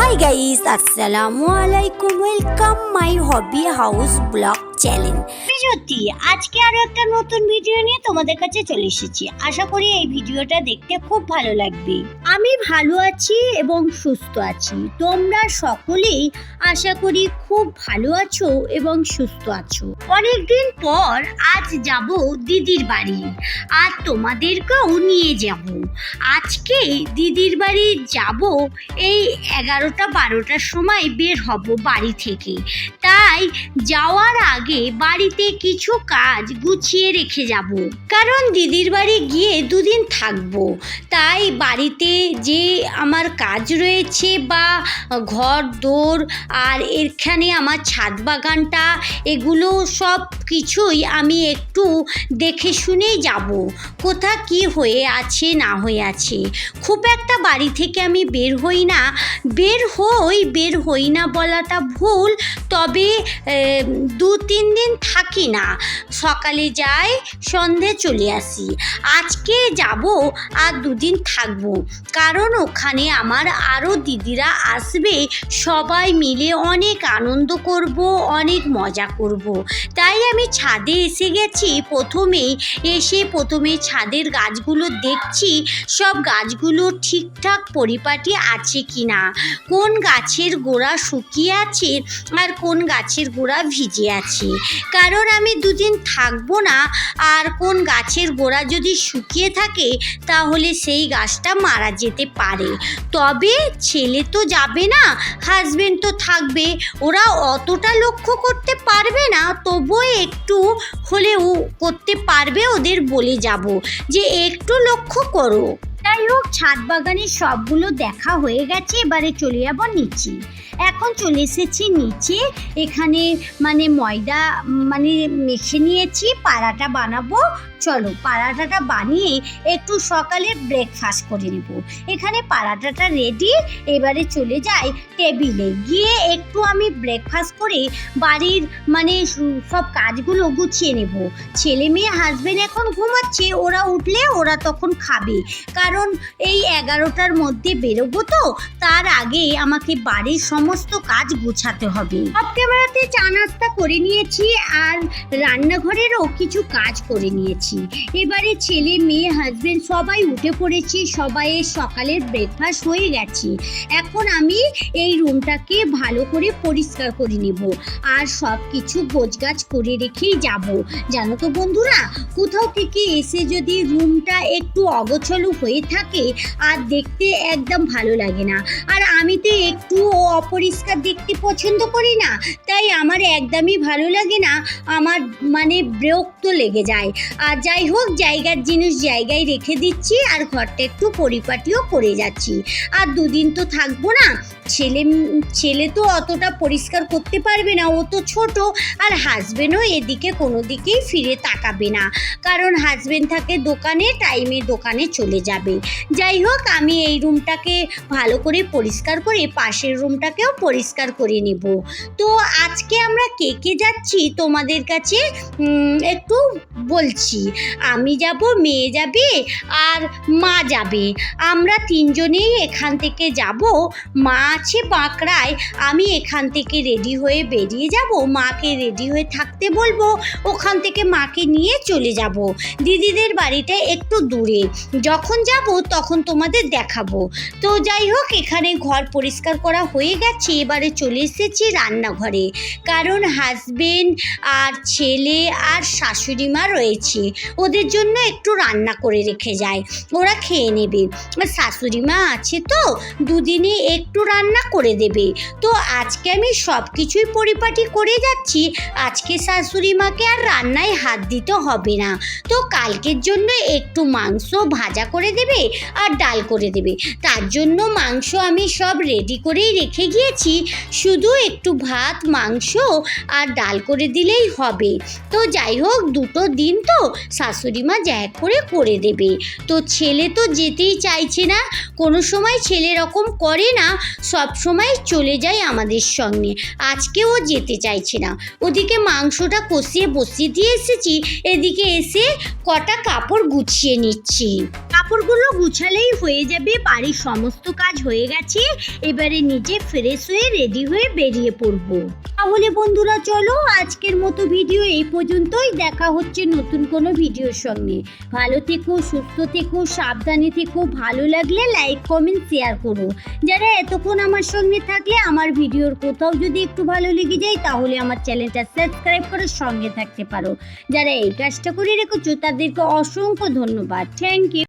High guys আসসালামু আলাইকুম welcome my hobby house blog channel Jyoti আজকে আরও একটা নতুন ভিডিও নিয়ে তোমাদের কাছে চলে এসেছি। আশা করি এই ভিডিওটা দেখতে খুব ভালো লাগবে। আমি ভালো আছি এবং সুস্থ আছি। তোমরা সকলেই আশা করি খুব ভালো আছো এবং সুস্থ আছো। অনেকদিন পর আজ যাব দিদির বাড়ি। আর তোমাদেরকেও নিয়ে যাব। আজকে দিদির বাড়ি যাব এই এগারোটা বারোটার সময় বের হব বাড়ি থেকে। তাই যাওয়ার আগে বাড়িতে কিছু কাজ গুছিয়ে রেখে যাব। কারণ দিদির বাড়ি গিয়ে দুদিন থাকব। তাই বাড়িতে যে আমার কাজ রয়েছে বা ঘর, দোর আর এখানে আমার ছাদ বাগানটা এগুলো সব কিছুই আমি একটু দেখে শুনেই যাব। কোথা কি হয়ে আছে, না হয়ে আছে? খুব একটা বাড়ি থেকে আমি বের হই না। বের হই বের হই না বলাটা ভুল, তবে দু, তিন দিন থাকি না। সকালে যাই, সন্ধে চলে আসি। আজকে যাব, আর দুদিন থাকব। কারণ ওখানে আমার আরও দিদিরা আসবে। সবাই মিলে অনেক আনন্দ করব, অনেক মজা করব। তাই আমি ছাদে এসে গেছি প্রথমেই এসে প্রথমে ছাদের গাছগুলো দেখছি, সব গাছগুলো ঠিকঠাক পরিপাটি আছে কি না কোন গাছের গোড়া শুকিয়ে আছে আর কোন গাছের গোড়া ভিজে আছে। কারণ আমি দুদিন থাকব না, আর কোন গাছের গোড়া যদি শুকিয়ে থাকে, তাহলে সেই গাছটা মারা যেতে পারে। তবে ছেলে তো যাবে না হাজবেন্ড তো থাকবে, ওরা অতটা লক্ষ্য করতে পারবে না, তবুও একটু হলেও করতে পারবে ওদের বলে যাব। যে একটু লক্ষ্য করো। যাই হোক, ছাদ বাগানের সবগুলো দেখা হয়ে গেছে, এবারে চলে যাব নিচে। এখন চলে এসেছি নিচে। এখানে মানে ময়দা মানে মেখে নিয়েছি, পাড়াটা বানাবো। চলো পাড়াটাটা বানিয়ে একটু সকালে ব্রেকফাস্ট করে নেব। এখানে পাড়াটাটা রেডি এবারে চলে যাই টেবিলে গিয়ে একটু আমি ব্রেকফাস্ট করে বাড়ির মানে সব কাজগুলো গুছিয়ে নেব। ছেলে মেয়ে হাজবেন্ড এখন ঘুমাচ্ছে, ওরা উঠলে ওরা তখন খাবে। কারণ এই এগারোটার মধ্যে বেরোবো তো, তার আগে আমাকে বাড়ির সমস্ত কাজ গোছাতে হবে। সব ক্যামেরাতে চা নাস্তা করে নিয়েছি আর রান্নাঘরেরও কিছু কাজ করে নিয়েছি। এবারে ছেলে, মেয়ে হাজবেন্ড সবাই উঠে পড়েছি সবাইয়ের সকালের ব্রেকফাস্ট হয়ে গেছে। এখন আমি এই রুমটাকে ভালো করে পরিষ্কার করে নেব। আর সব কিছু গোছগাছ করে রেখেই যাব। জানো তো বন্ধুরা, কোথাও থেকে এসে যদি রুমটা একটু অগোছলো হয়ে থাকে, আর দেখতে একদম ভালো লাগে না। আর আমি তো একটু অপরিষ্কার দেখতে পছন্দ করি না, তাই আমার একদমই ভালো লাগে না। আমার মানে বিরক্ত লেগে যায়। আর যাই হোক, জায়গার জিনিস জায়গায় রেখে দিচ্ছি, আর ঘরটা একটু পরিপাটিও করে যাচ্ছি। আর দুদিন তো থাকব না, ছেলে ছেলে তো অতটা পরিষ্কার করতে পারবে না, ও তো ছোট, আর হাজবেন্ডও এদিকে কোনো দিকেই ফিরে তাকাবে না। কারণ হাজবেন্ড থাকে, দোকানে টাইমে দোকানে চলে যাবে। যাই হোক, আমি এই রুমটাকে ভালো করে পরিষ্কার করে, পাশের রুমটাকেও পরিষ্কার করে নেব। তো আজকে আমরা কে কে যাচ্ছি তোমাদের কাছে একটু বলছি। আমি যাব, মেয়ে যাবে আর মা যাবে। আমরা তিনজনেই এখান থেকে যাব। মা আছে বাঁকড়ায়। আমি এখান থেকে রেডি হয়ে বেরিয়ে যাব। মাকে রেডি হয়ে থাকতে বলব। ওখান থেকে মাকে নিয়ে চলে যাব। দিদিদের বাড়িটা একটু দূরে। যখন যাব তখন তোমাদের দেখাবো। তো যাই হোক, এখানে ঘর পরিষ্কার করা হয়ে গেছে। এবারে চলে এসেছি রান্নাঘরে। কারণ হাজবেন্ড আর ছেলে আর শাশুড়ি মা রয়েছে। ওদের জন্য একটু রান্না করে রেখে যায়। ওরা খেয়ে নেবে। আর শাশুড়ি মা আছে তো, দুদিনে একটু রান্না করে দেবে। তো আজকে আমি সব কিছুই পরিপাটি করে যাচ্ছি। আজকে শাশুড়ি মাকে আর রান্নায় হাত দিতে হবে না। তো কালকের জন্য একটু মাংস ভাজা করে দেবে আর ডাল করে দেবে। তার জন্য মাংস আমি সব রেডি করেই রেখে গিয়েছি। শুধু একটু ভাত, মাংস আর ডাল করে দিলেই হবে। তো যাই হোক, দুটো দিন তো শাশুড়ি মা যা করে করে দেবে। তো ছেলে তো যেতেই চাইছে না। কোনো সময় ছেলে এরকম করে না, সব সময় চলে যায় আমাদের সঙ্গে। আজকে ও যেতে চাইছে না। ওদিকে মাংসটা কষিয়ে বসিয়ে দিয়ে এসেছি। এদিকে এসে কটা কাপড় গুছিয়ে নিচ্ছি। কাপড়গুলো গুছালেই হয়ে যাবে, বাড়ির সমস্ত কাজ হয়ে গেছে, এবারে নিজে ফ্রেশ হয়ে রেডি হয়ে বেরিয়ে পড়ব। তাহলে বন্ধুরা চলো, আজকের মতো ভিডিও এই পর্যন্তই, দেখা হচ্ছে নতুন কোনো ভিডিওর সঙ্গে। ভালো থেকো, সুস্থ থেকো, সাবধানে থেকো, ভালো লাগলে লাইক কমেন্ট শেয়ার করো। যারা এতক্ষণ আমার সঙ্গে থাকলে, আমার ভিডিওর কোথাও যদি একটু ভালো লেগে যায়, তাহলে আমার চ্যানেলটা সাবস্ক্রাইব করে সঙ্গে থাকতে পারো। যারা এই কাজটা করে রেখেছো তাদেরকে অসংখ্য ধন্যবাদ। Thank you